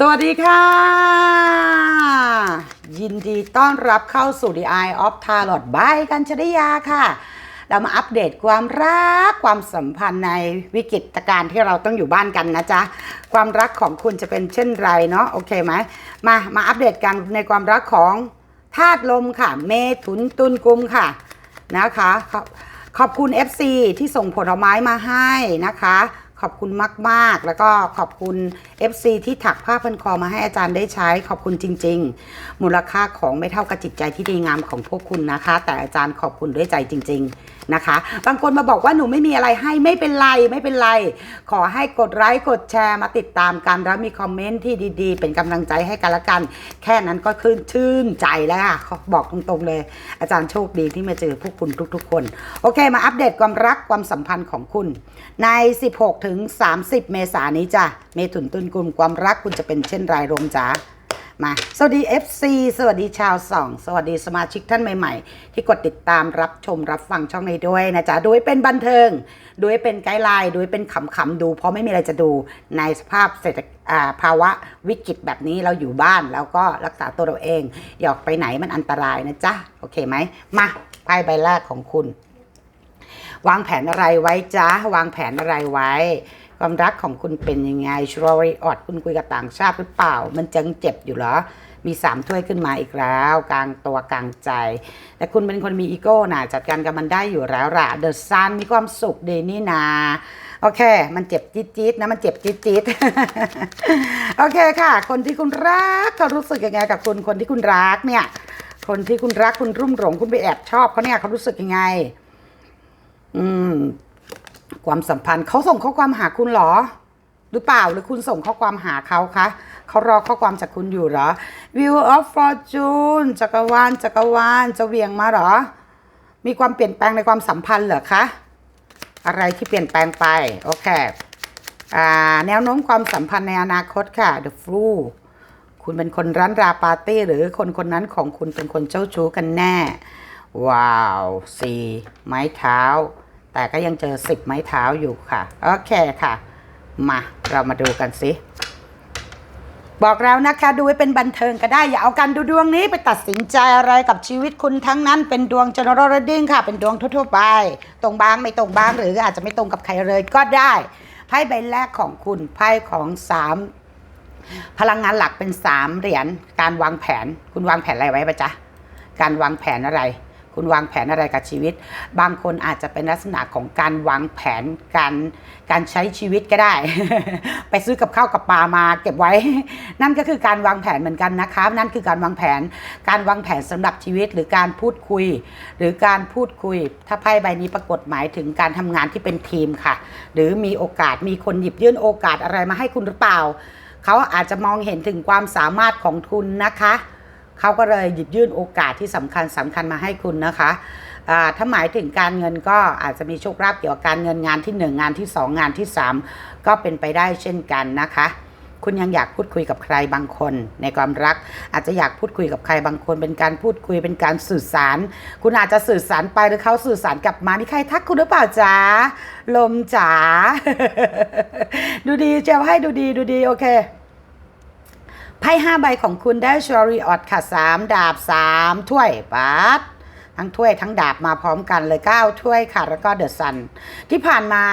สวัสดีค่ะ ยินดีต้อนรับเข้าสู่ The Eye of Tarot by กัญชริยาค่ะ เรามาอัปเดตความรักความสัมพันธ์ในวิกฤตการณ์ที่เราต้องอยู่บ้านกันนะจ๊ะ ความรักของคุณจะเป็นเช่นไรเนาะโอเคไหมมามาอัปเดตกันในความรักของธาตุลมค่ะ เมถุนตุลกุมค่ะนะคะขอบขอบคุณ FC ที่ส่งผลไม้มาให้นะคะ ขอบคุณมาก ๆ แล้วก็ขอบคุณ FC ที่ถักผ้าพันคอมาให้อาจารย์ได้ใช้ ขอบคุณจริง ๆ มูลค่าของไม่เท่ากับจิตใจที่ดีงามของพวกคุณนะคะ แต่อาจารย์ขอบคุณด้วยใจจริง ๆ นะคะ บางคนมาบอกว่าหนูไม่มีอะไรให้ไม่เป็นไรไม่เป็นไร ขอให้กดไลค์กดแชร์มาติดตามกันแล้วมีคอมเมนต์ที่ดีๆ เป็นกำลังใจให้กันละกัน แค่นั้นก็ขึ้นชื่นใจแล้วค่ะบอกตรงๆเลย อาจารย์โชคดีที่มาเจอพวกคุณทุก ๆ คน โอเคมาอัปเดตความรักความสัมพันธ์ของคุณ ใน 16ถึง30 เมษายนนี้จ้ะเมถุนตุลกุมความรักคุณจะเป็นเช่นไรรมจ้า มาสวัสดี FC สวัสดีชาวสองสวัสดีสมาชิกท่านใหม่ ๆ ที่กดติดตามรับชมรับฟังช่องนี้ด้วยนะจ๊ะดูให้เป็นบันเทิงดูให้เป็นไกด์ไลน์ดูให้เป็นขำๆดู เพราะไม่มีอะไรจะดูในสภาพเศรษฐภาวะวิกฤตแบบนี้เราอยู่บ้านแล้วก็รักษาตัวเราเองอย่าออกไปไหนมันอันตรายนะจ๊ะโอเคไหมมาไพ่ใบแรกของคุณ วางแผนอะไรไว้จ๊ะวางแผนอะไรไว้ ความรักของคุณเป็นยังไงชรอรีออดคุณคุยกับต่างชาติหรือเปล่า มันจังเจ็บอยู่เหรอ มีสามถ้วยขึ้นมาอีกแล้ว กลางตัวกลางใจ แต่คุณเป็นคนมีอีโก้นะจัดการกับมันได้อยู่แล้วล่ะเดอะซันมีความสุขดีนี่นาโอเค มันเจ็บจี๊ดๆนะ มันเจ็บจี๊ดๆ โอเคค่ะ คนที่คุณรักเขารู้สึกยังไงกับคุณคนที่คุณรักเนี่ย คนที่คุณรักคุณรุ่มหลงคุณไปแอบชอบเขาเนี่ยเขารู้สึกยังไง อืม ความสัมพันธ์เขาส่งข้อความหาคุณเหรอ หรือเปล่าหรือคุณส่งข้อความหาเขาคะเขารอข้อความจากคุณอยู่เหรอ View of Fortune จักรวาลจักรวาลจะเวียงมาเหรอ มีความเปลี่ยนแปลงในความสัมพันธ์เหรอคะอะไรที่เปลี่ยนแปลงไปโอเคอแนวโน้มความสัมพันธ์ในอนาคตค่ะ The Flu คุณเป็นคนร้านราปาร์ตี้หรือคนคนนั้นของคุณเป็นคนเจ้าชู้กันแน่ ว้าวสี่ไม้เท้า แต่ก็ยังเจอสิบไม้เท้าอยู่ค่ะ โอเคค่ะ มาเรามาดูกันสิบอกแล้วนะคะดูไว้เป็นบันเทิงก็ได้ อย่าเอาการดูดวงนี้ไปตัดสินใจอะไรกับชีวิตคุณทั้งนั้น เป็นดวง general reading ค่ะ เป็นดวงทั่วๆไป ตรงบ้างไม่ตรงบ้างหรืออาจจะไม่ตรงกับใครเลยก็ได้ไพ่ใบแรกของคุณไพ่ของสามพลังงานหลักเป็นสามเหรียญการวางแผน คุณวางแผนอะไรไว้ปะจ๊ะการวางแผนอะไร คุณวางแผนอะไรกับชีวิต บางคนอาจจะเป็นลักษณะของการวางแผนการการใช้ชีวิตก็ได้ ไปซื้อกับข้าวกับปลามาเก็บไว้ นั่นก็คือการวางแผนเหมือนกันนะคะ นั่นคือการวางแผน การวางแผนสำหรับชีวิตหรือการพูดคุย หรือการพูดคุย ถ้าไพ่ใบนี้ปรากฏหมายถึงการทำงานที่เป็นทีมค่ะ หรือมีโอกาสมีคนหยิบยื่นโอกาสอะไรมาให้คุณหรือเปล่า เขาอาจจะมองเห็นถึงความสามารถของคุณนะคะ เขาก็เลยหยิบยื่นโอกาสที่สำคัญสำคัญมาให้คุณนะคะถ้าหมายถึงการเงินก็อาจจะมีโชคลาภเกี่ยวกับการเงินงานที่ 1 งานที่ 2 งานที่ 3 ก็เป็นไปได้เช่นกันนะคะคุณยังอยากพูดคุยกับใครบางคน ในความรัก อาจจะอยากพูดคุยกับใครบางคน เป็นการพูดคุยเป็นการสื่อสาร คุณอาจจะสื่อสารไปหรือเขาสื่อสารกลับมานี่ใครทักคุณหรือเปล่าจ๊ะลมจ๋าดูดีเจ้าให้ดูดีดูดีโอเค ไพ่ห้าใบของคุณได้ชอรีออดค่ะสามดาบสามถ้วยปัดทั้งถ้วยทั้งดาบมาพร้อมกันเลยเก้าถ้วยค่ะ แล้วก็เดอะซันที่ผ่านมา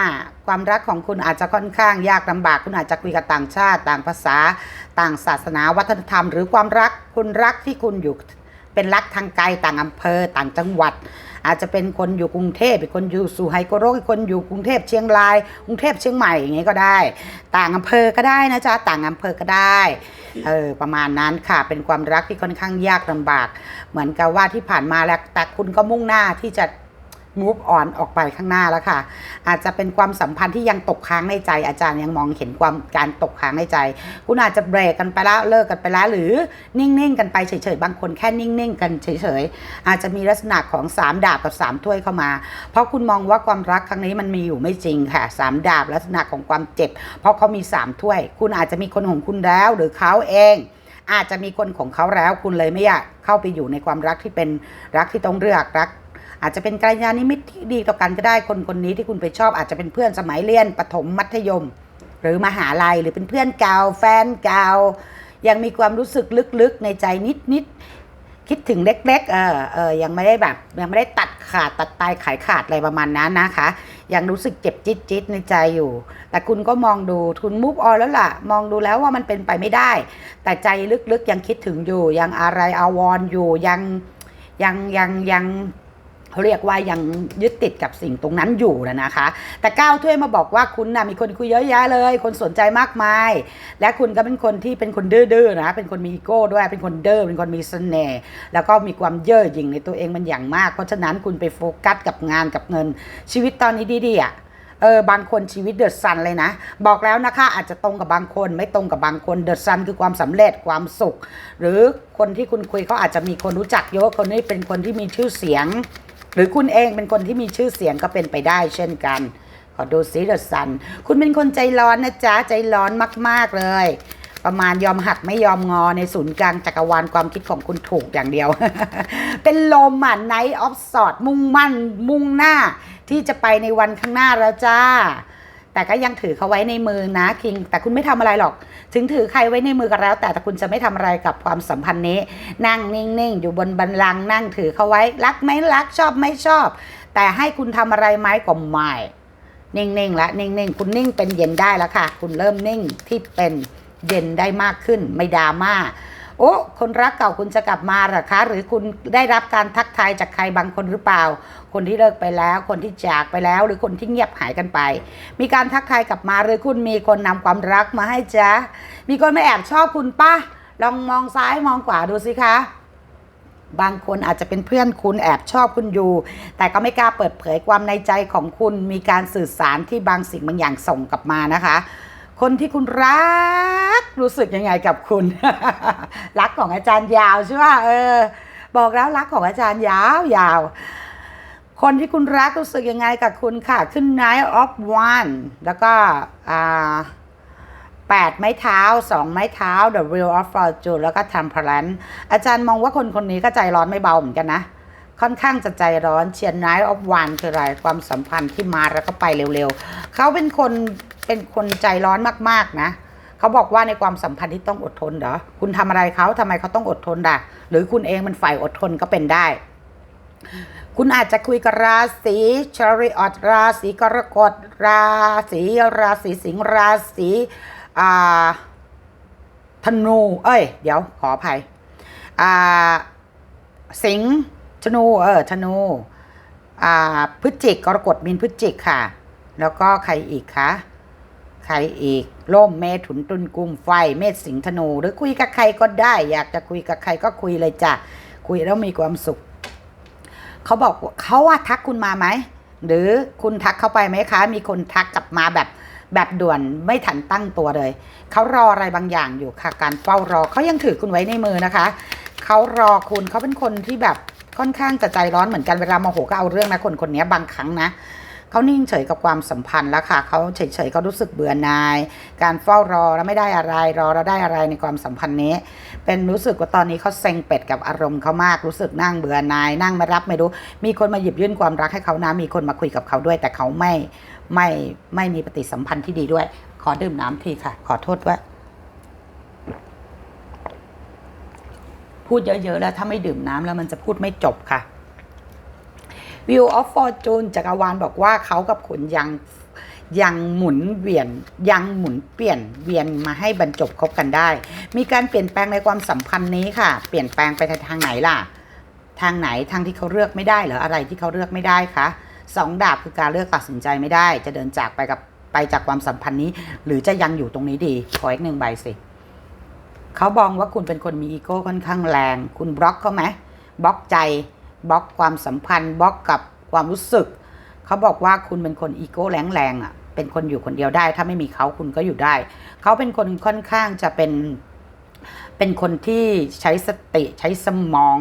ความรักของคุณอาจจะค่อนข้างยากลำบาก คุณอาจจะคุยกับต่างชาติ ต่างภาษา ต่างศาสนาวัฒนธรรม หรือความรักคุณรักที่คุณอยู่เป็นรักทางไกลต่างอำเภอ ต่างจังหวัด อาจจะเป็นคนอยู่กรุงเทพอีกคนอยู่สุไหงโกโรกอีกคนอยู่กรุงเทพเชียงราย กรุงเทพเชียงใหม่อย่างงี้ก็ได้ ต่างอำเภอก็ได้นะจ๊ะต่างอำเภอก็ได้เออประมาณนั้นค่ะเป็นความรักที่ค่อนข้างยากลำบาก เหมือนกับว่าที่ผ่านมาแล้วแต่คุณก็มุ่งหน้าที่จะ move on ออกไปข้างหน้าแล้วค่ะ อาจจะเป็นความสัมพันธ์ที่ยังตกค้างในใจ อาจารย์ยังมองเห็นความการตกค้างในใจ คุณอาจจะเบรกกันไปแล้วเลิกกันไปแล้วหรือนิ่งๆกันไปเฉยๆบางคนแค่นิ่งๆกันเฉยๆอาจจะมีลักษณะของสามดาบกับสามถ้วยเข้ามา เพราะคุณมองว่าความรักครั้งนี้มันมีอยู่ไม่จริงค่ะสามดาบลักษณะของความเจ็บ เพราะเขามีสามถ้วย คุณอาจจะมีคนของคุณแล้ว หรือเขาเองอาจจะมีคนของเขาแล้ว คุณเลยไม่อยากเข้าไปอยู่ในความรักที่เป็นรักที่ต้องเลือกรัก อาจจะเป็นกัลยาณมิตรที่ดีต่อกันก็ได้คนคนนี้ที่คุณไปชอบอาจจะเป็นเพื่อนสมัยเรียนประถมมัธยม หรือมหาลัยหรือเป็นเพื่อนเก่าแฟนเก่ายังมีความรู้สึกลึกๆในใจนิดๆคิดถึงเล็กๆเออเออยังไม่ได้แบบยังไม่ได้ตัดขาดตัดตายขายขาดอะไรประมาณนั้นนะคะ ยังรู้สึกเจ็บจิตจิตๆในใจอยู่ แต่คุณก็มองดูคุณมุกออนแล้วล่ะ มองดูแล้วว่ามันเป็นไปไม่ได้ แต่ใจลึกๆยังคิดถึงอยู่ ยังอะไรอาวรณ์อยู่ยังยังยังยัง เขาเรียกว่ายังยึดติดกับสิ่งตรงนั้นอยู่นะนะคะ แต่ก้าวถ้วยมาบอกว่าคุณนะมีคนคุยเยอะแยะเลย คนสนใจมากมาย และคุณก็เป็นคนที่เป็นคนดื้อๆนะ เป็นคนมีอีโก้ด้วย เป็นคนเด้อเป็นคนมีเสน่ห์ แล้วก็มีความเย่อหยิ่งในตัวเองมันอย่างมาก เพราะฉะนั้นคุณไปโฟกัสกับงานกับเงิน ชีวิตตอนนี้ดีๆอะเออบางคนชีวิตเดือดซันเลยนะ บอกแล้วนะคะอาจจะตรงกับบางคนไม่ตรงกับบางคนเดือดซันคือความสำเร็จความสุข หรือคนที่คุณคุยเขาอาจจะมีคนรู้จักเยอะคนนี้เป็นคนที่มีชื่อเสียง หรือคุณเองเป็นคนที่มีชื่อเสียงก็เป็นไปได้เช่นกัน ขอดูซิเดอดซัน คุณเป็นคนใจร้อนนะจ๊ะ ใจร้อนมาก ๆ เลย ประมาณยอมหักไม่ยอมงอในศูนย์กลางจักรวาลความคิดของคุณถูกอย่างเดียว เป็นลมอะไนท์ออฟสอดมุ่งมั่นมุ่งหน้า ที่จะไปในวันข้างหน้าแล้วจ้า แต่ก็ยังถือเขาไว้ในมือนะคิง แต่คุณไม่ทำอะไรหรอก ถึงถือใครไว้ในมือก็แล้ว แต่แต่คุณจะไม่ทำอะไรกับความสัมพันธ์นี้ นั่งนิ่งๆ อยู่บนบันลังนั่งถือเขาไว้ รักไหมรักชอบไม่ชอบ แต่ให้คุณทำอะไรไหมก็ไม่นิ่งๆละนิ่งๆ คุณนิ่งเป็นเย็นได้แล้วค่ะ คุณเริ่มนิ่งที่เป็นเย็นได้มากขึ้น ไม่ดราม่า โอ้คนรักเก่าคุณจะกลับมาหรอคะ หรือคุณได้รับการทักทายจากใครบางคนหรือเปล่า คนที่เลิกไปแล้ว คนที่จากไปแล้ว หรือคนที่เงียบหายกันไป มีการทักทายกลับมาหรือคุณมีคนนำความรักมาให้จ๊ะมีคนมาแอบชอบคุณปะลองมองซ้ายมองขวาดูสิคะบางคนอาจจะเป็นเพื่อนคุณแอบชอบคุณอยู่ แต่ก็ไม่กล้าเปิดเผยความในใจของคุณมีการสื่อสารที่บางสิ่งบางอย่างส่งกลับมานะคะ คนที่คุณรัก รู้สึกยังไงกับคุณ รักของอาจารย์ยาวใช่ไหมเออ บอกแล้วรักของอาจารย์ยาวยาวคนที่คุณรักรู้สึกยังไงกับคุณค่ะ ขึ้น Night of One แล้วก็อ่าแปดไม้เท้าสองไม้เท้า The Wheel of Fortune แล้วก็ Temperance อาจารย์มองว่าคนคนนี้ก็ใจร้อนไม่เบาเหมือนกันนะ ค่อนข้างจะใจร้อนเชียร์ Night of One คืออะไร ความสัมพันธ์ที่มาแล้วก็ไปเร็วๆ เขาเป็นคน เป็นคนใจร้อนมากๆนะเขาบอกว่าในความสัมพันธ์ที่ต้องอดทนเหรอคุณทำอะไรเขาทำไมเขาต้องอดทนด่ะหรือคุณเองมันฝ่ายอดทนก็เป็นได้ คุณอาจจะคุยกับราศีชริออตราศีกรกฎราศีราศีสิงห์ราศีอ่าธนู เอ้ย เดี๋ยวขออภัยอ่าสิงห์ธนู เออธนูอ่าพฤศจิกกรกฎมีนพฤศจิกค่ะ แล้วก็ใครอีกคะ ใครอีกล่มเมถุนตุลกุมไฟ เมษสิงธนู หรือคุยกับใครก็ได้ อยากจะคุยกับใครก็คุยเลยจ้ะคุยแล้วมีความสุขเขาบอกเขาว่าทักคุณมาไหมหรือคุณทักเข้าไปไหมคะ มีคนทักกลับมาแบบแบบด่วนไม่ทันตั้งตัวเลย เขารออะไรบางอย่างอยู่ค่ะ การเฝ้ารอเขายังถือคุณไว้ในมือนะคะ เขารอคุณเขาเป็นคนที่แบบค่อนข้างจะใจร้อนเหมือนกันเวลาโมโหก็เอาเรื่องนะคนคนนี้บางครั้งนะ เขานิ่งเฉยกับความสัมพันธ์แล้วค่ะเขาเฉยๆเขารู้สึกเบื่อหน่าย การเฝ้ารอแล้วไม่ได้อะไรรอแล้วได้อะไรในความสัมพันธ์นี้ เป็นรู้สึกว่าตอนนี้เขาเซ็งเป็ดกับอารมณ์เขามากรู้สึกนั่งเบื่อหน่าย นั่งไม่รับไม่รู้ มีคนมาหยิบยื่นความรักให้เขานะมีคนมาคุยกับเขาด้วย แต่เขาไม่ไม่ไม่มีปฏิสัมพันธ์ที่ดีด้วย ขอดื่มน้ำทีค่ะ ขอโทษว่าพูดเยอะๆแล้วถ้าไม่ดื่มน้ำแล้วมันจะพูดไม่จบค่ะ View of Fortune จักรวาลบอกว่าเขากับคุณยังยังหมุนเวียนยังหมุนเปลี่ยนเวียนมาให้บรรจบคบกันได้ มีการเปลี่ยนแปลงในความสัมพันธ์นี้ค่ะ เปลี่ยนแปลงไปทางไหนล่ะ ทางไหนทางที่เขาเลือกไม่ได้เหรืออะไรที่เขาเลือกไม่ได้คะสองดาบคือการเลือกตัดสินใจไม่ได้ จะเดินจากไปกับไปจากความสัมพันธ์นี้ หรือจะยังอยู่ตรงนี้ดีขออีกหนึ่งใบสิเขาบอกว่าคุณเป็นคนมีอีโก้ค่อนข้างแรง คุณบล็อกเขาไหมบล็อกใจ บล็อกความสัมพันธ์บล็อกกับความรู้สึก เขาบอกว่าคุณเป็นคนอีโก้แรงๆอะ เป็นคนอยู่คนเดียวได้ ถ้าไม่มีเขาคุณก็อยู่ได้ เขาเป็นคนค่อนข้างจะเป็น เป็นคนที่ใช้สติใช้สมอง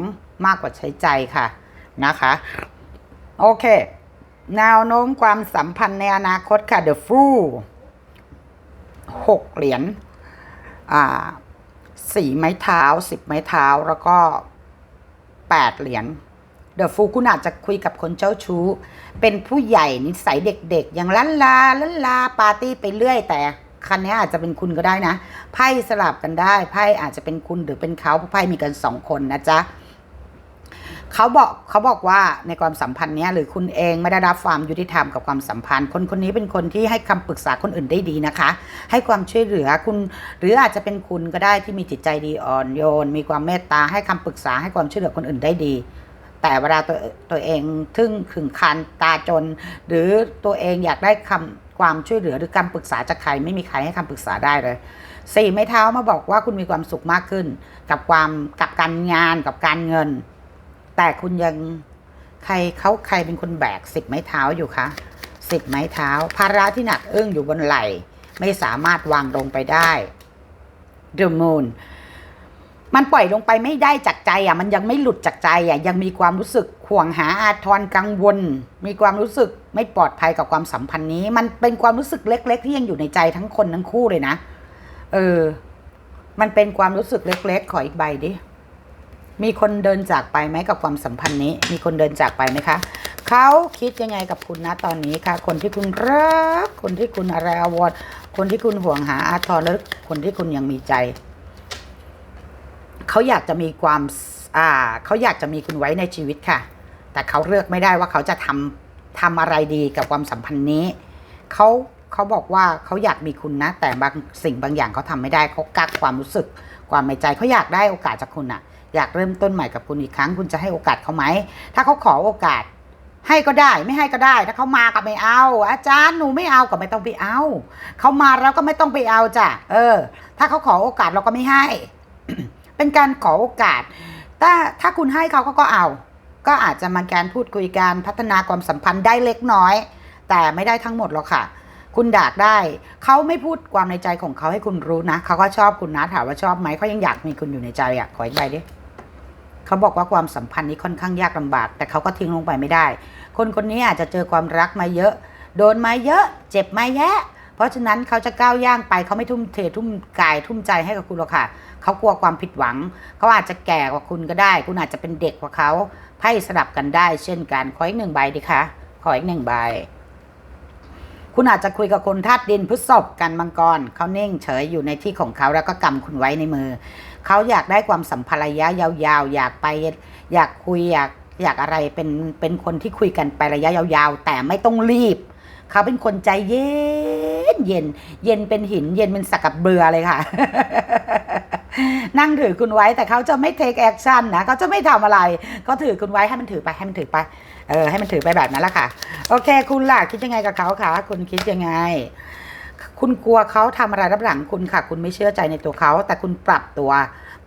มากกว่าใช้ใจค่ะนะคะ โอเคแนวโน้มความสัมพันธ์ในอนาคตค่ะ The Fool หกเหรียญอ่าสี่ไม้เท้าสิบไม้เท้าแล้วก็แปดเหรียญ เดอะฟูคุณอาจจะคุยกับคนเจ้าชู้ เป็นผู้ใหญ่นิสัยเด็กๆ อย่างลันลาลันลาปาร์ตี้ไปเรื่อย แต่คันนี้อาจจะเป็นคุณก็ได้นะ ไพ่สลับกันได้ ไพ่อาจจะเป็นคุณหรือเป็นเขาเพราะไพ่มีกันสองคนนะจ๊ะเขาบอกเขาบอกว่าในความสัมพันธ์นี้หรือคุณเองไม่ได้รับความยุติธรรมกับความสัมพันธ์ คนคนนี้เป็นคนที่ให้คำปรึกษาคนอื่นได้ดีนะคะ ให้ความช่วยเหลือคุณ หรืออาจจะเป็นคุณก็ได้ที่มีจิตใจดีอ่อนโยน มีความเมตตาให้คำปรึกษาให้ความช่วยเหลือคนอื่นได้ดี แต่เวลาตัวตัวเองทึ่งขึงคันตาจน หรือตัวเองอยากได้คำความช่วยเหลือหรือคำปรึกษาจากใคร ไม่มีใครให้คำปรึกษาได้เลยสี่ไม้เท้ามาบอกว่าคุณมีความสุขมากขึ้น กับความกับการงานกับการเงิน แต่คุณยังใครเขาใครเป็นคนแบกสิบไม้เท้าอยู่คะสิบไม้เท้าภาระที่หนักอึ้งอยู่บนไหล่ ไม่สามารถวางลงไปได้ The Moon มันปล่อยลงไปไม่ได้จากใจอะมันยังไม่หลุดจากใจอะยังมีความรู้สึกห่วงหาอาทรกังวล มีความรู้สึกไม่ปลอดภัยกับความสัมพันธ์นี้ มันเป็นความรู้สึกเล็ก ๆ ที่ยังอยู่ในใจทั้งคนทั้งคู่เลยนะเออ มันเป็นความรู้สึกเล็ก ๆ ขออีกใบดิมีคนเดินจากไปไหมกับความสัมพันธ์นี้ มีคนเดินจากไปไหมคะเขาคิดยังไงกับคุณนะตอนนี้คะคนที่คุณรักคนที่คุณอะไรอวอร์คนที่คุณห่วงหาอาทรและคนที่คุณยังมีใจ เขาอยากจะมีความอ่าเขาอยากจะมีคุณไว้ในชีวิตค่ะ แต่เขาเลือกไม่ได้ว่าเขาจะทำทำอะไรดีกับความสัมพันธ์นี้เขาเขาบอกว่าเขาอยากมีคุณนะ แต่บางสิ่งบางอย่างเขาทำไม่ได้เขากักความรู้สึก ความในใจเขาอยากได้โอกาสจากคุณอะอยากเริ่มต้นใหม่กับคุณอีกครั้ง คุณจะให้โอกาสเขาไหมถ้าเขาขอโอกาสให้ก็ได้ไม่ให้ก็ได้ ถ้าเขามาก็ไม่เอา อาจารย์หนูไม่เอาก็ไม่ต้องไปเอาเขามาแล้วก็ไม่ต้องไปเอาจ้ะเออ ถ้าเขาขอโอกาสเราก็ไม่ให้ เป็นการขอโอกาส ถ้าถ้าคุณให้เขาเขาก็เอา ก็อาจจะมาการพูดคุยการพัฒนาความสัมพันธ์ได้เล็กน้อย แต่ไม่ได้ทั้งหมดหรอกค่ะ คุณดากได้ เขาไม่พูดความในใจของเขาให้คุณรู้นะ เขาก็ชอบคุณนะถามว่าชอบไหมเขายังอยากมีคุณอยู่ในใจอะขออีกใบดิเขาบอกว่าความสัมพันธ์นี้ค่อนข้างยากลำบาก แต่เขาก็ทิ้งลงไปไม่ได้ คนคนนี้อาจจะเจอความรักมาเยอะ โดนมาเยอะ เจ็บมาแยะ ราะฉะนั้นเขาจะก้าวย่างไปเขาไม่ทุ่มเททุ่มกายทุ่มใจให้กับคุณหรอกค่ะเขากลัวความผิดหวัง เขาอาจจะแก่กว่าคุณก็ได้ คุณอาจจะเป็นเด็กกว่าเขาไพ่สลับกันได้ เช่นกันขออีกหนึ่งใบดิคะขออีกหนึ่งใบ คุณอาจจะคุยกับคนธาตุดินพฤษภกันมังกรเขาเน่งเฉยอยู่ในที่ของเขาแล้วก็กำคุณไว้ในมือ เขาอยากได้ความสัมพันธ์ระยะยาวๆ อยากไป อยากคุยอยากอยากอะไรเป็นเป็นคนที่คุยกันไประยะยาวๆ แต่ไม่ต้องรีบ เขาเป็นคนใจเย็น เย็น เย็นเป็นหิน เย็นเป็นสักกับเบือเลยค่ะ นั่งถือคุณไว้แต่เขาจะไม่เทคแอคชั่นนะเขาจะไม่ทำอะไรเขาถือคุณไว้ให้มันถือไปให้มันถือไป เออให้มันถือไปแบบนั้นแหละค่ะ โอเค คุณล่ะคิดยังไงกับเขาคะคุณคิดยังไงคุณกลัวเขาทำอะไรรับหลังคุณค่ะ คุณไม่เชื่อใจในตัวเขา แต่คุณปรับตัว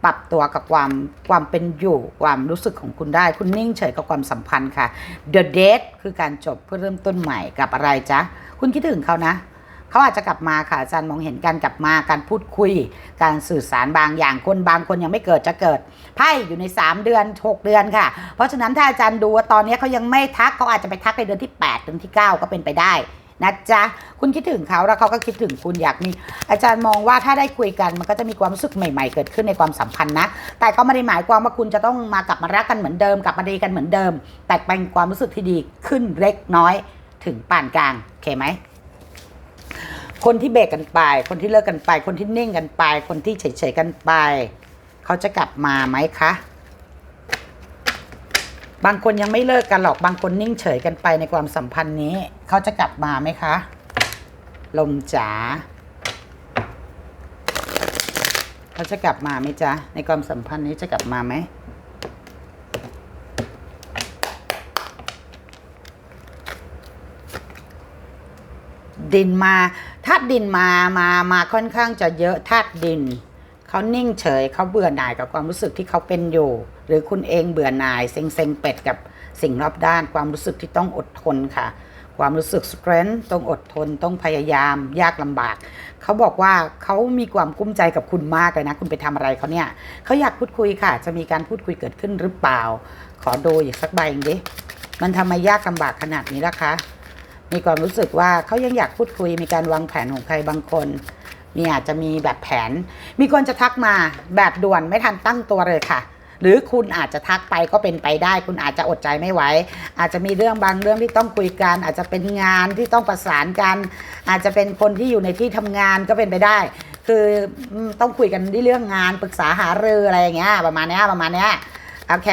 ปรับตัวกับความความเป็นอยู่ความรู้สึกของคุณได้ คุณนิ่งเฉยกับความสัมพันธ์ค่ะ The Date คือการจบเพื่อเริ่มต้นใหม่กับอะไรจ๊ะ คุณคิดถึงเขานะ เขาอาจจะกลับมาค่ะอาจารย์มองเห็นการกลับมาการพูดคุย การสื่อสารบางอย่างคนบางคนยังไม่เกิดจะเกิดไพ่อยู่ใน 3 เดือน 6 เดือนค่ะ เพราะฉะนั้นถ้าอาจารย์ดูว่าตอนนี้เขายังไม่ทักเขาอาจจะไปทักในเดือนที่8เดือนที่ 9 ก็เป็นไปได้นะจ๊ะคุณคิดถึงเขาแล้วเขาก็คิดถึงคุณอยากมี อาจารย์มองว่าถ้าได้คุยกันมันก็จะมีความรู้สึกใหม่ๆ เกิดขึ้นในความสัมพันธ์นะ แต่ก็ไม่ได้หมายความว่าคุณจะต้องมากลับมารักกันเหมือนเดิมกลับมาดีกันเหมือนเดิม แต่เป็นความรู้สึกที่ดีขึ้นเล็กน้อยถึงปานกลางโอเคไหม คนที่เบรกกันไป คนที่เลิกกันไป คนที่นิ่งกันไป คนที่เฉยๆกันไป เขาจะกลับมาไหมคะ บางคนยังไม่เลิกกันหรอก บางคนนิ่งเฉยกันไปในความสัมพันธ์นี้ เขาจะกลับมาไหมคะ ลมจ๋า เขาจะกลับมาไหมจ๊ะ ในความสัมพันธ์นี้จะกลับมาไหมดินมา ธาตุดินมามามาค่อนข้างจะเยอะธาตุดินเขานิ่งเฉยเขาเบื่อหน่ายกับความรู้สึกที่เขาเป็นอยู่ หรือคุณเองเบื่อหน่ายเซ็งเซ็งเป็ดกับสิ่งรอบด้าน ความรู้สึกที่ต้องอดทนค่ะ ความรู้สึกสเตรนท์ต้องอดทนต้องพยายาม ยากลำบาก เขาบอกว่าเขามีความกุ้มใจกับคุณมากเลยนะ คุณไปทำอะไรเขาเนี่ยเขาอยากพูดคุยค่ะ จะมีการพูดคุยเกิดขึ้นหรือเปล่า ขอดูอีกสักใบหนึ่งดิมันทำไมยากลำบากขนาดนี้ล่ะคะ มีความรู้สึกว่าเขายังอยากพูดคุยมีการวางแผนของใครบางคนมีอาจจะมีแบบแผน มีคนจะทักมาแบบด่วนไม่ทันตั้งตัวเลยค่ะ หรือคุณอาจจะทักไปก็เป็นไปได้ คุณอาจจะอดใจไม่ไหวอาจจะมีเรื่องบางเรื่องที่ต้องคุยกัน อาจจะเป็นงานที่ต้องประสานกัน อาจจะเป็นคนที่อยู่ในที่ทำงานก็เป็นไปได้ คือต้องคุยกันที่เรื่องงานปรึกษาหารืออะไรอย่างเงี้ยประมาณเนี้ยประมาณเนี้ยโอเค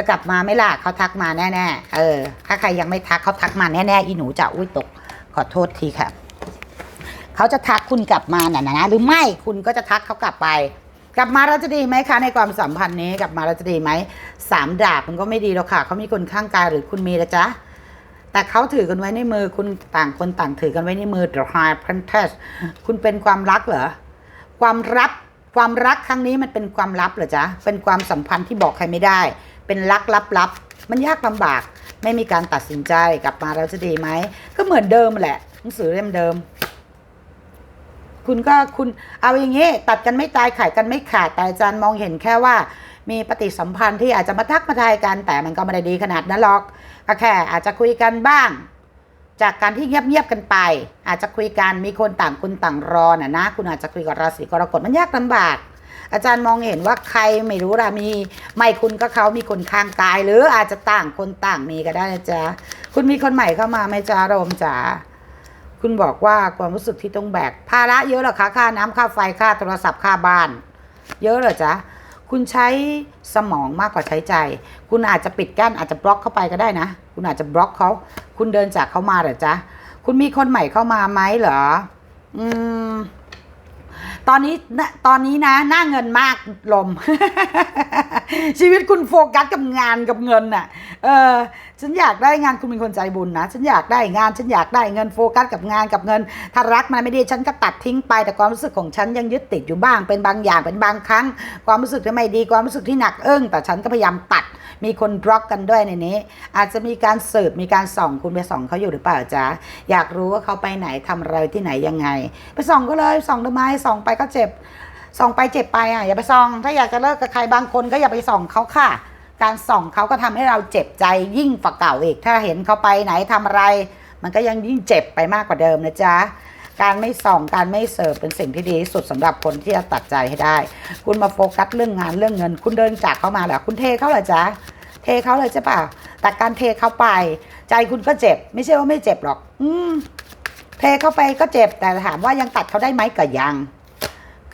จะกลับมาไม่ล่ะเขาทักมาแน่ๆเออ ถ้าใครยังไม่ทักเขาทักมาแน่ๆอีหนูจะอุ้ยตก ขอโทษทีค่ะเขาจะทักคุณกลับมาน่ะนะหรือไม่คุณก็จะทักเขากลับไป กลับมาเราจะดีไหมคะ ในความสัมพันธ์นี้กลับมาเราจะดีไหมสามดาบมันก็ไม่ดีหรอกค่ะเขามีคนข้างกายหรือคุณมีนะจ๊ะแต่เขาถือกันไว้ในมือคุณต่างคนต่างถือกันไว้ในมือ The High Princess คุณเป็นความรักเหรอความรักความรักครั้งนี้มันเป็นความลับเหรอจ๊ะเป็นความสัมพันธ์ที่บอกใครไม่ได้ เป็นรักลับๆมันยากลำบาก ไม่มีการตัดสินใจกลับมาเราจะดีไหมก็เหมือนเดิมแหละหนังสือเล่มเดิม คุณก็คุณเอาอย่างงี้ตัดกันไม่ตายขายกันไม่ขาดแต่อาจารย์มองเห็นแค่ว่า มีปฏิสัมพันธ์ที่อาจจะมาทักมาทายกันแต่มันก็ไม่ได้ดีขนาดนั้นหรอกก็แค่อาจจะคุยกันบ้าง จากการที่เงียบๆกันไป อาจจะคุยกันมีคนต่างคนต่างรอน่ะนะ คุณอาจจะคุยกับราศีกรกฎมันยากลำบาก อาจารย์มองเห็นว่าใครไม่รู้ละมี ไม่คุณก็เขามีคนข้างกาย หรืออาจจะต่างคนต่างมีก็ได้นะจ๊ะคุณมีคนใหม่เข้ามาไหมจ๊ะรมจ๋าคุณบอกว่าความรู้สึกที่ต้องแบกภาระเยอะเหรอคะค่าน้ำค่าไฟค่าโทรศัพท์ค่าบ้าน เยอะเหรอจ๊ะคุณใช้สมองมากกว่าใช้ใจ คุณอาจจะปิดกั้นอาจจะบล็อกเข้าไปก็ได้นะ คุณอาจจะบล็อกเขาคุณเดินจากเขามาเหรอจ๊ะ คุณมีคนใหม่เข้ามาไหมเหรอ อืม ตอนนี้ตอนนี้นะหน้าเงินมากลม ชีวิตคุณโฟกัสกับงานกับเงินน่ะ เออ ฉันอยากได้งานคุณเป็นคนใจบุญนะ ฉันอยากได้งานฉันอยากได้เงินโฟกัสกับงานกับเงิน ถ้ารักมันไม่ดีฉันก็ตัดทิ้งไป แต่ความรู้สึกของฉันยังยึดติดอยู่บ้าง เป็นบางอย่างเป็นบางครั้ง ความรู้สึกที่ไม่ดีความรู้สึกที่หนักเอิ้งแต่ฉันก็พยายามตัด มีคนบล็อกกันด้วยในนี้ อาจจะมีการสืบมีการส่องคุณไปส่องเขาอยู่หรือเปล่าจ๊ะอยากรู้ว่าเขาไปไหนทำอะไรที่ไหนยังไง ไปส่องก็เลยส่องทำไมส่องไปก็เจ็บส่องไปเจ็บไปอะอย่าไปส่อง ถ้าอยากจะเลิกกับใครบางคนก็อย่าไปส่องเขาค่ะ การส่องเขาก็ทำให้เราเจ็บใจยิ่งฝักเก่าอีก ถ้าเห็นเขาไปไหนทำอะไร มันก็ยังยิ่งเจ็บไปมากกว่าเดิมนะจ๊ะการไม่ส่องการไม่เสิร์ฟเป็นสิ่งที่ดีที่สุดสำหรับคนที่จะตัดใจให้ได้ คุณมาโฟกัสเรื่องงานเรื่องเงิน คุณเดินจากเขามาเหรอคุณเทเขาเหรอจ๊ะเทเขาเลยใช่ป่ะแต่การเทเขาไป ใจคุณก็เจ็บ ไม่ใช่ว่าไม่เจ็บหรอก อืมเทเข้าไปก็เจ็บแต่ถามว่ายังตัดเขาได้ไหมก็ยัง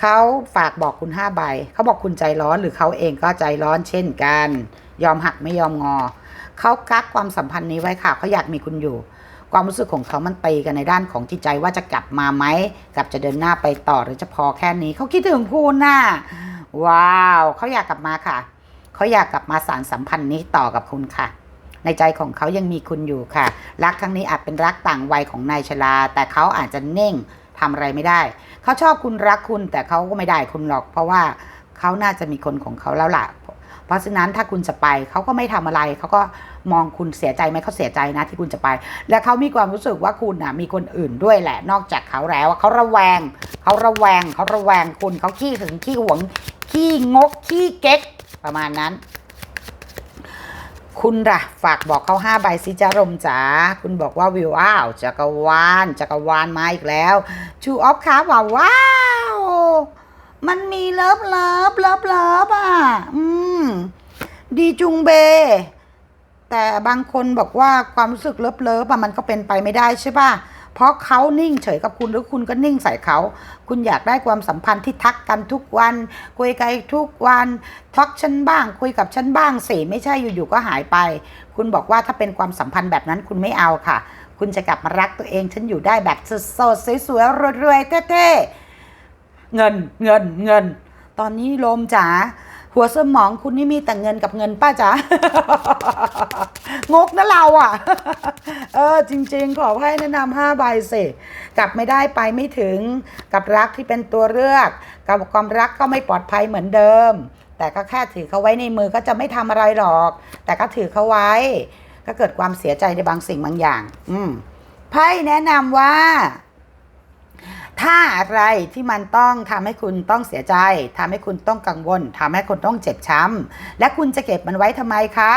เขาฝากบอกคุณห้าใบ เขาบอกคุณใจร้อนหรือเขาเองก็ใจร้อนเช่นกัน ยอมหักไม่ยอมงอ เขากักความสัมพันธ์นี้ไว้ค่ะเขาอยากมีคุณอยู่ ความรู้สึกของเขามันตีกันในด้านของจิตใจว่าจะกลับมาไหมกลับจะเดินหน้าไปต่อหรือจะพอแค่นี้ เขาคิดถึงคุณน่ะว้าวเขาอยากกลับมาค่ะ เขาอยากกลับมาสารสัมพันธ์นี้ต่อกับคุณค่ะในใจของเขายังมีคุณอยู่ค่ะ รักครั้งนี้อาจเป็นรักต่างวัยของนายชลา แต่เขาอาจจะเน่ง ทำอะไรไม่ได้ เขาชอบคุณรักคุณแต่เขาก็ไม่ได้คุณหรอก เพราะว่าเขาน่าจะมีคนของเขาแล้วล่ะ เพราะฉะนั้นถ้าคุณจะไปเขาก็ไม่ทำอะไร เขาก็มองคุณเสียใจไหมเขาเสียใจนะที่คุณจะไป และเขามีความรู้สึกว่าคุณน่ะมีคนอื่นด้วยแหละ นอกจากเขาแล้วเขาระแวง เขาระแวง เขาระแวงคุณเขาขี้ถึงขี้หวง ขี้งก ขี้เก๊ก ประมาณนั้นคุณล่ะฝากบอกเขาห้าใบสิจารมจ๋าคุณบอกว่าวิวว้าวจักรวาลจักรวาลมาอีกแล้ว ชูออฟคาว่าว้าว มันมีเลิฟเลิฟเลิฟเลิฟอะ อืม ดีจุงเบ แต่บางคนบอกว่าความรู้สึกเลิฟเลิฟอะมันก็เป็นไปไม่ได้ใช่ป่ะ เพราะเขานิ่งเฉยกับคุณหรือคุณก็นิ่งใส่เขา คุณอยากได้ความสัมพันธ์ที่ทักกันทุกวัน คุยกันทุกวันทักฉันบ้าง คุยกับฉันบ้างสิไม่ใช่อยู่ๆก็หายไป คุณบอกว่าถ้าเป็นความสัมพันธ์แบบนั้นคุณไม่เอาค่ะ คุณจะกลับมารักตัวเองฉันอยู่ได้แบบสดๆสวยๆรวยๆเท่ๆเงินเงินเงิน ตอนนี้โลมจ๋าหัวสมองคุณนี่มีแต่เงินกับเงินป้าจ๋างกนะเราอะ เออ จริง ๆ ขอให้แนะนำห้าใบสิกลับไม่ได้ไปไม่ถึงกับรักที่เป็นตัวเลือก กับความรักก็ไม่ปลอดภัยเหมือนเดิม แต่ก็แค่ถือเขาไว้ในมือก็จะไม่ทำอะไรหรอก แต่ก็ถือเขาไว้ ก็เกิดความเสียใจในบางสิ่งบางอย่าง อืมไพ่แนะนำว่า ถ้าอะไรที่มันต้องทำให้คุณต้องเสียใจทำให้คุณต้องกังวลทำให้คุณต้องเจ็บช้ำและคุณจะเก็บมันไว้ทำไมคะ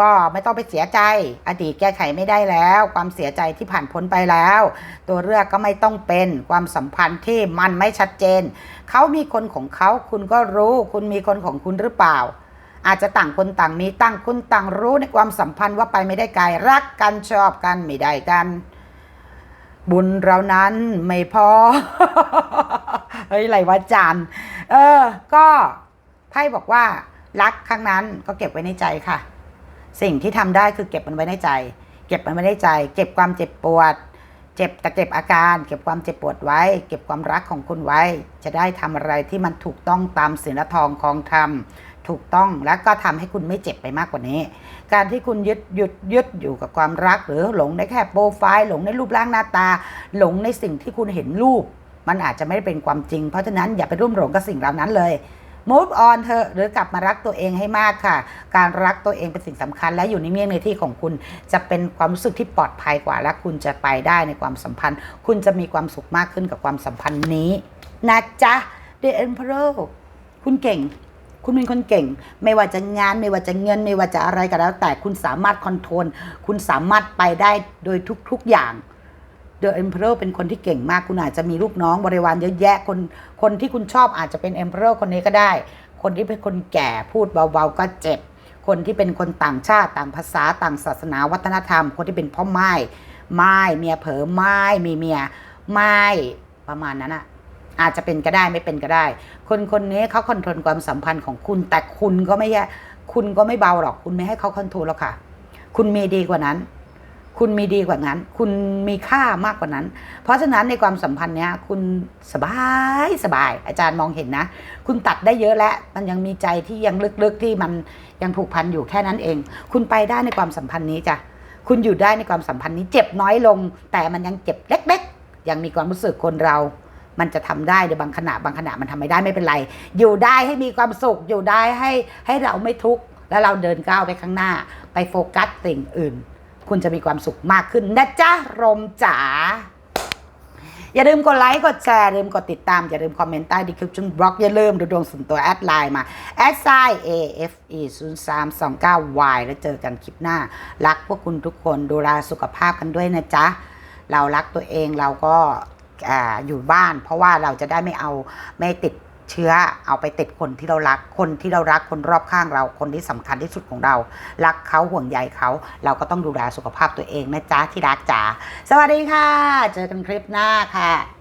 ก็ไม่ต้องไปเสียใจ อดีตแก้ไขไม่ได้แล้ว ความเสียใจที่ผ่านพ้นไปแล้ว ตัวเลือกก็ไม่ต้องเป็นความสัมพันธ์ที่มันไม่ชัดเจน เขามีคนของเขาคุณก็รู้ คุณมีคนของคุณหรือเปล่า อาจจะต่างคนต่างมีต่างคนต่างรู้ในความสัมพันธ์ว่าไปไม่ได้ไกลรักกันชอบกันไม่ได้กัน บุญเรานั้นไม่พอเฮ้ยไรวะจานเออ ก็ไพ่บอกว่า รักครั้งนั้นก็เก็บไว้ในใจค่ะ สิ่งที่ทำได้คือเก็บมันไว้ในใจ เก็บมันไว้ในใจ เก็บความเจ็บปวด เจ็บแต่เก็บอาการ เก็บความเจ็บปวดไว้ เก็บความรักของคุณไว้ จะได้ทำอะไรที่มันถูกต้องตามศีลธรรมของธรรม ถูกต้องและก็ทำให้คุณไม่เจ็บไปมากกว่านี้ การที่คุณยึดหยุดยึดอยู่กับความรัก หรือหลงในแค่โปรไฟล์หลงในรูปร่างหน้าตา หลงในสิ่งที่คุณเห็นรูป มันอาจจะไม่ได้เป็นความจริง เพราะฉะนั้นอย่าไปร่วมหลงกับสิ่งเหล่านั้นเลย move on เถอะหรือกลับมารักตัวเองให้มากค่ะ การรักตัวเองเป็นสิ่งสำคัญ และอยู่ในเมียงในที่ของคุณจะเป็นความรู้สึกที่ปลอดภัยกว่า และคุณจะไปได้ในความสัมพันธ์ คุณจะมีความสุขมากขึ้นกับความสัมพันธ์นี้นะจ๊ะ The Emperor คุณเก่ง คุณเป็นคนเก่ง ไม่ว่าจะงานไม่ว่าจะเงิน ไม่ว่าจะอะไรก็แล้ว แต่คุณสามารถคอนโทรลคุณสามารถไปได้โดยทุก ๆอย่าง The Emperor เป็นคนที่เก่งมากคุณอาจจะมีลูกน้องบริวารเยอะแยะคนคนที่คุณชอบอาจจะเป็น Emperor คนนี้ก็ได้ คนที่เป็นคนแก่พูดเบาๆก็เจ็บ คนที่เป็นคนต่างชาติต่างภาษาต่างศาสนาวัฒนธรรม คนที่เป็นพ่อไม้ไม้เมียเผลอไม้มีเมียไม้ประมาณนั้นอะ อาจจะเป็นก็ได้ไม่เป็นก็ได้ คนคนนี้เขาคอนโทรลความสัมพันธ์ของคุณ แต่คุณก็ไม่แย่คุณก็ไม่เบาหรอก คุณไม่ให้เขาคอนโทรลหรอกค่ะ คุณมีดีกว่านั้น คุณมีดีกว่านั้น คุณมีค่ามากกว่านั้น เพราะฉะนั้นในความสัมพันธ์เนี้ยคุณสบายสบาย อาจารย์มองเห็นนะ คุณตัดได้เยอะแล้ว มันยังมีใจที่ยังลึกๆที่มันยังผูกพันอยู่แค่นั้นเอง คุณไปได้ในความสัมพันธ์นี้จ้ะคุณอยู่ได้ในความสัมพันธ์นี้เจ็บน้อยลง แต่มันยังเจ็บเล็ก ๆ ยังมีความรู้สึกคนเรา มันจะทำได้ในบางขณะบางขณะมันทำไม่ได้ไม่เป็นไร อยู่ได้ให้มีความสุขอยู่ได้ให้ให้เราไม่ทุกข์แล้วเราเดินก้าวไปข้างหน้า ไปโฟกัสสิ่งอื่น คุณจะมีความสุขมากขึ้นนะจ๊ะรมจ๋าอย่าลืมกดไลค์ กดแชร์ ลืมกดติดตาม อย่าลืมคอมเมนต์ใต้ดีคริปชั่นบล็อก อย่าลืมดูดวงส่วนตัวแอดไลน์มาแอดไซ AFE 0 3 2 9 Y แล้วเจอกันคลิปหน้า รักพวกคุณทุกคนดูแลสุขภาพกันด้วยนะจ๊ะ เรารักตัวเองเราก็ ออยู่บ้าน เพราะว่าเราจะได้ไม่เอาไม่ติดเชื้อเอาไปติดคนที่เรารัก คนที่เรารักคนรอบข้างเรา คนที่สำคัญที่สุดของเรา รักเขาห่วงใยเขาเราก็ต้องดูแลสุขภาพตัวเองนะจ๊ะที่รักจ๋าสวัสดีค่ะ เจอกันคลิปหน้าค่ะ